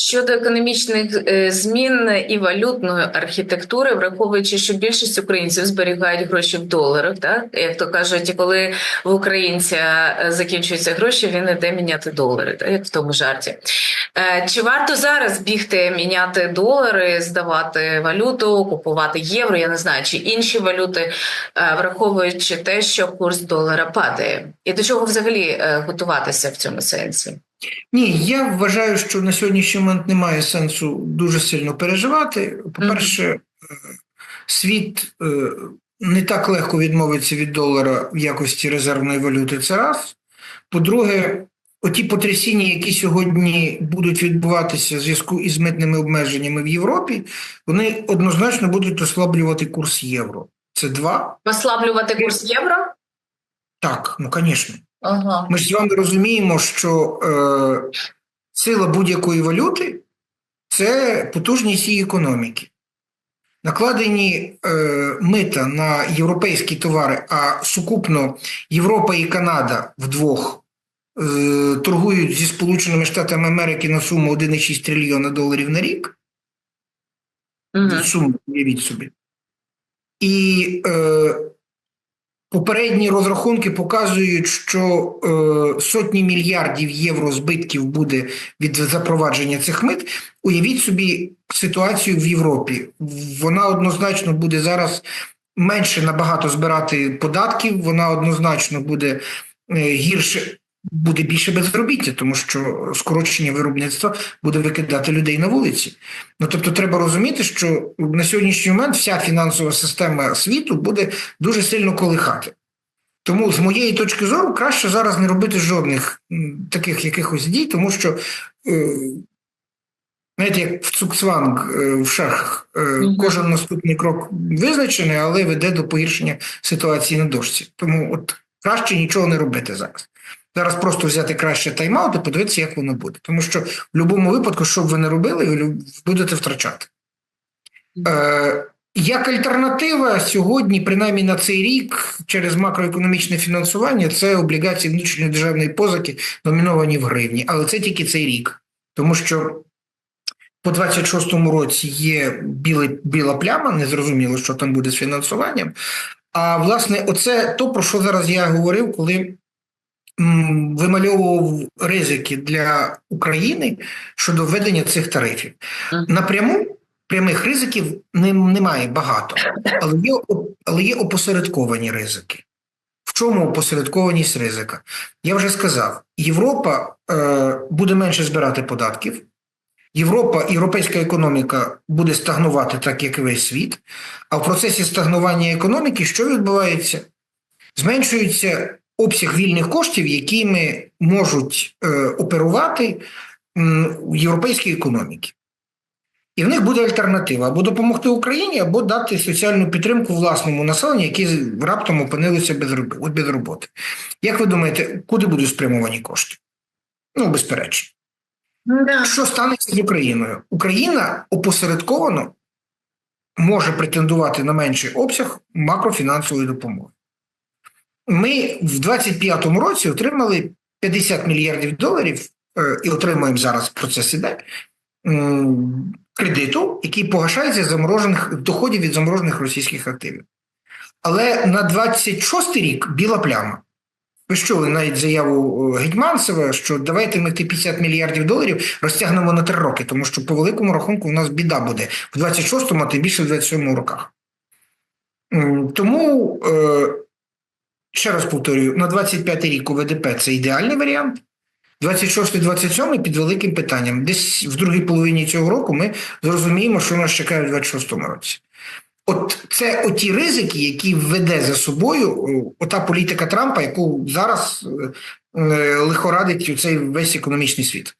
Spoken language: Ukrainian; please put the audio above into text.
Щодо економічних е, змін і валютної архітектури, враховуючи, що більшість українців зберігають гроші в доларах, так як то кажуть, коли в українця е, закінчуються гроші, він іде міняти долари, так як в тому жарті. Е, Чи варто зараз бігти міняти долари, здавати валюту, купувати євро? Я не знаю, чи інші валюти, враховуючи те, що курс долара падає, і до чого взагалі готуватися в цьому сенсі? Ні, я вважаю, що на сьогоднішній момент немає сенсу дуже сильно переживати. По-перше, е, світ е, не так легко відмовиться від долара в якості резервної валюти. Це раз. По-друге, оті потрясіння, які сьогодні будуть відбуватися в зв'язку із митними обмеженнями в Європі, вони однозначно будуть ослаблювати курс євро. Це два. Послаблювати курс євро? Так, ну звісно. Ага. Ми ж з вами розуміємо, що е, сила будь-якої валюти це потужність її економіки. Накладені е, мита на європейські товари, а сукупно Європа і Канада вдвох е, торгують зі Сполученими Штатами Америки на суму 1,6 трильйона доларів на рік. Угу. Суму, уявіть собі. І е, попередні розрахунки показують, що е, сотні мільярдів євро збитків буде від запровадження цих мит. Уявіть собі ситуацію в Європі. Вона однозначно буде зараз менше набагато збирати податків, вона однозначно буде е, гірше. Буде більше безробіття, тому що скорочення виробництва буде викидати людей на вулиці. Ну тобто, треба розуміти, що на сьогоднішній момент вся фінансова система світу буде дуже сильно колихати. Тому, з моєї точки зору, краще зараз не робити жодних таких якихось дій, тому що, е, знаєте, як в цукцванг е, в шахах, е, кожен наступний крок визначений, але веде до погіршення ситуації на дошці. Тому от краще нічого не робити зараз. Зараз просто взяти краще тайм-аут і подивитися, як воно буде. Тому що в будь-якому випадку, що б ви не робили, ви будете втрачати. Е, як альтернатива сьогодні, принаймні на цей рік, через макроекономічне фінансування, це облігації внутрішньої державної позики, номіновані в гривні. Але це тільки цей рік. Тому що по 26-му році є білий, біла пляма, незрозуміло, що там буде з фінансуванням. А власне, оце то, про що зараз я говорив, коли вимальовував ризики для України щодо введення цих тарифів. Напряму прямих ризиків немає багато, але є, але є опосередковані ризики. В чому опосередкованість ризика? Я вже сказав: Європа е, буде менше збирати податків. Європа, європейська економіка буде стагнувати так, як і весь світ. А в процесі стагнування економіки що відбувається? Зменшується обсяг вільних коштів, якими можуть е, оперувати європейській економіці. І в них буде альтернатива або допомогти Україні, або дати соціальну підтримку власному населенню, які раптом опинилися без, без роботи. Як ви думаєте, куди будуть спрямовані кошти? Ну, безперечно. Да. Що станеться з Україною? Україна опосередковано може претендувати на менший обсяг макрофінансової допомоги. Ми в 25-му році отримали 50 мільярдів доларів е, і отримуємо зараз процес іде кредиту, який погашається заморожених доходів від заморожених російських активів. Але на 26-й рік біла пляма. Ви чули навіть заяву е, Гетьманцева, що давайте ми ті 50 мільярдів доларів розтягнемо на три роки, тому що по великому рахунку у нас біда буде в 26-му, а тим більше в 27-му роках. Тому, е, ще раз повторюю, на 25-й рік у ВДП це ідеальний варіант. 26-27 під великим питанням. Десь в другій половині цього року ми зрозуміємо, що нас чекає в 26-му році. От це оті ризики, які веде за собою о, ота політика Трампа, яку зараз е, е, лихорадить цей весь економічний світ.